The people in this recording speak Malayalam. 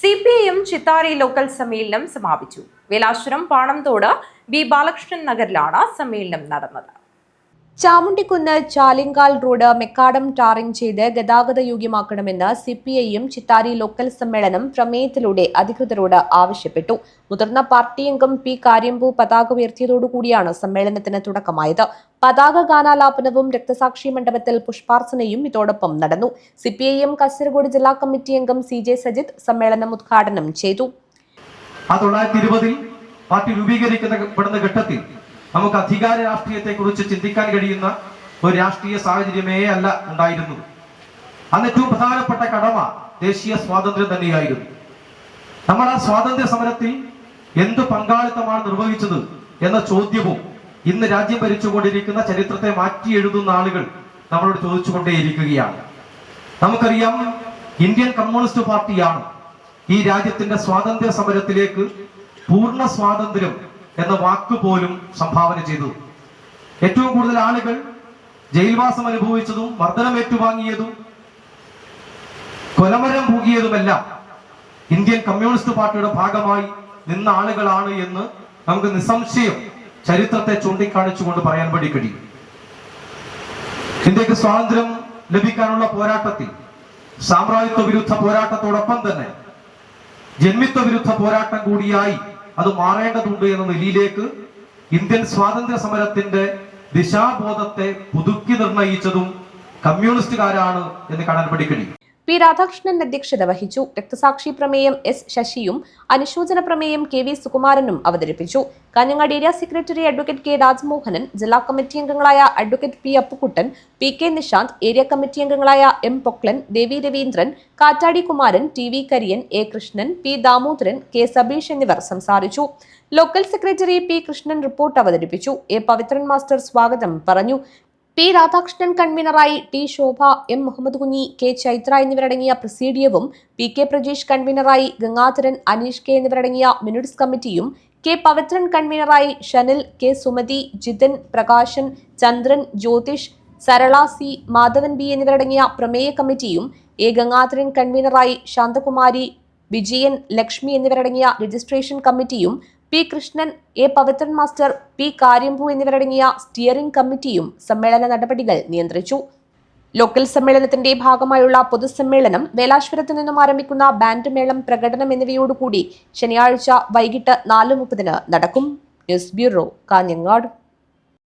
C P I M Chittari local സമ്മേളനം സമാപിച്ചു. വേലാശ്വരം പാണംതോട് ബി ബാലകൃഷ്ണൻ നഗറിലാണ് സമ്മേളനം നടന്നത്. Chamundikkunnu Chalingal road macadam tarring ചെയ്ത് ഗതാഗത യോഗ്യമാക്കണമെന്ന് സി പി ഐയും ചിത്താരി ലോക്കൽ സമ്മേളനം പ്രമേയത്തിലൂടെ അധികൃതരോട് ആവശ്യപ്പെട്ടു. മുതിർന്ന പാർട്ടി അംഗം പി കാര്യമ്പു പതാക ഉയർത്തിയതോടുകൂടിയാണ് സമ്മേളനത്തിന് തുടക്കമായത്. പതാക ഗാനാലാപനവും രക്തസാക്ഷി മണ്ഡപത്തിൽ പുഷ്പാർച്ചനയും ഇതോടൊപ്പം നടന്നു. C P I M Kasaragod ജില്ലാ കമ്മിറ്റി അംഗം സി ജെ സജിത് സമ്മേളനം ഉദ്ഘാടനം ചെയ്തു. ഘട്ടത്തിൽ നമുക്ക് അധികാര രാഷ്ട്രീയത്തെ കുറിച്ച് ചിന്തിക്കാൻ കഴിയുന്ന ഒരു രാഷ്ട്രീയ സാഹചര്യമേ അല്ല ഉണ്ടായിരുന്നത്. അന്ന് ഏറ്റവും പ്രധാനപ്പെട്ട കടമ ദേശീയ സ്വാതന്ത്ര്യം തന്നെയായിരുന്നു. നമ്മൾ ആ സ്വാതന്ത്ര്യ സമരത്തിൽ എന്ത് പങ്കാളിത്തമാണ് നിർവഹിച്ചത് എന്ന ചോദ്യവും ഇന്ന് രാജ്യം ഭരിച്ചുകൊണ്ടിരിക്കുന്ന ചരിത്രത്തെ മാറ്റി എഴുതുന്ന ആളുകൾ നമ്മളോട് ചോദിച്ചുകൊണ്ടേയിരിക്കുകയാണ്. നമുക്കറിയാം ഇന്ത്യൻ കമ്മ്യൂണിസ്റ്റ് പാർട്ടിയാണ് ഈ രാജ്യത്തിന്റെ സ്വാതന്ത്ര്യ സമരത്തിലേക്ക് പൂർണ സ്വാതന്ത്ര്യം എന്ന വാക്ക് പോലും സംഭാവന ചെയ്തു. ഏറ്റവും കൂടുതൽ ആളുകൾ ജയിൽവാസം അനുഭവിച്ചതും മർദ്ദനം ഏറ്റുവാങ്ങിയതും കൊലമരം പൂകിയതുമെല്ലാം ഇന്ത്യൻ കമ്മ്യൂണിസ്റ്റ് പാർട്ടിയുടെ ഭാഗമായി നിന്ന ആളുകളാണ് എന്ന് നമുക്ക് നിസ്സംശയം ചരിത്രത്തെ ചൂണ്ടിക്കാണിച്ചുകൊണ്ട് പറയാൻ വേണ്ടി കഴിയും. ഇന്ത്യയ്ക്ക് സ്വാതന്ത്ര്യം ലഭിക്കാനുള്ള പോരാട്ടത്തിൽ സാമ്രാജ്യത്വ വിരുദ്ധ പോരാട്ടത്തോടൊപ്പം തന്നെ ജന്മിത്വ വിരുദ്ധ പോരാട്ടം കൂടിയായി അത് മാറേണ്ടതുണ്ട് എന്ന നിലയിലേക്ക് ഇന്ത്യൻ സ്വാതന്ത്ര്യ സമരത്തിന്റെ ദിശാബോധത്തെ പുതുക്കി നിർണയിച്ചതും കമ്മ്യൂണിസ്റ്റുകാരാണ് എന്ന് കാണാൻ പഠിക്കണി. പി രാധാകൃഷ്ണൻ അധ്യക്ഷത വഹിച്ചു. രക്തസാക്ഷി പ്രമേയം എസ് ശശിയും അനുശോചന പ്രമേയം കെ വി സുകുമാരനും അവതരിപ്പിച്ചു. Kanhangad area secretary advocate K Rajmohanan ജില്ലാ കമ്മിറ്റി അംഗങ്ങളായ advocate P Appukuttan P K Nishanth area committee അംഗങ്ങളായ M Poklan Devi Raveendran Kattadi Kumaran T V Kariyan A Krishnan P Damodaran K Sabeesh എന്നിവർ സംസാരിച്ചു. Local secretary P Krishnan report അവതരിപ്പിച്ചു. എ പവിത്രൻ മാസ്റ്റർ സ്വാഗതം പറഞ്ഞു. P Radhakrishnan കൺവീനറായി T Shobha M Muhammad Kunhi K Chaithra എന്നിവരടങ്ങിയ പ്രസീഡിയവും പി കെ പ്രജേഷ് കൺവീനറായി ഗംഗാധരൻ അനീഷ് കെ എന്നിവരടങ്ങിയ മിനിറ്റ്സ് കമ്മിറ്റിയും K Pavithran കൺവീനറായി Shanil K Sumathi Jithan Prakashan Chandran Jyothish Sarala C Madhavan B എന്നിവരടങ്ങിയ പ്രമേയ കമ്മിറ്റിയും എ ഗംഗാധരൻ കൺവീനറായി ശാന്തകുമാരി വിജയൻ ലക്ഷ്മി എന്നിവരടങ്ങിയ രജിസ്ട്രേഷൻ കമ്മിറ്റിയും P Krishnan A Pavithran master P Karyambhu എന്നിവരടങ്ങിയ സ്റ്റിയറിംഗ് കമ്മിറ്റിയും സമ്മേളന നടപടികൾ നിയന്ത്രിച്ചു. ലോക്കൽ സമ്മേളനത്തിന്റെ ഭാഗമായുള്ള പൊതുസമ്മേളനം വേലാശ്വരത്ത് നിന്നും ആരംഭിക്കുന്ന ബാൻഡ് മേളം പ്രകടനം എന്നിവയോടുകൂടി ശനിയാഴ്ച വൈകിട്ട് നാല് മുപ്പതിന് നടക്കും. News bureau Kanhangad.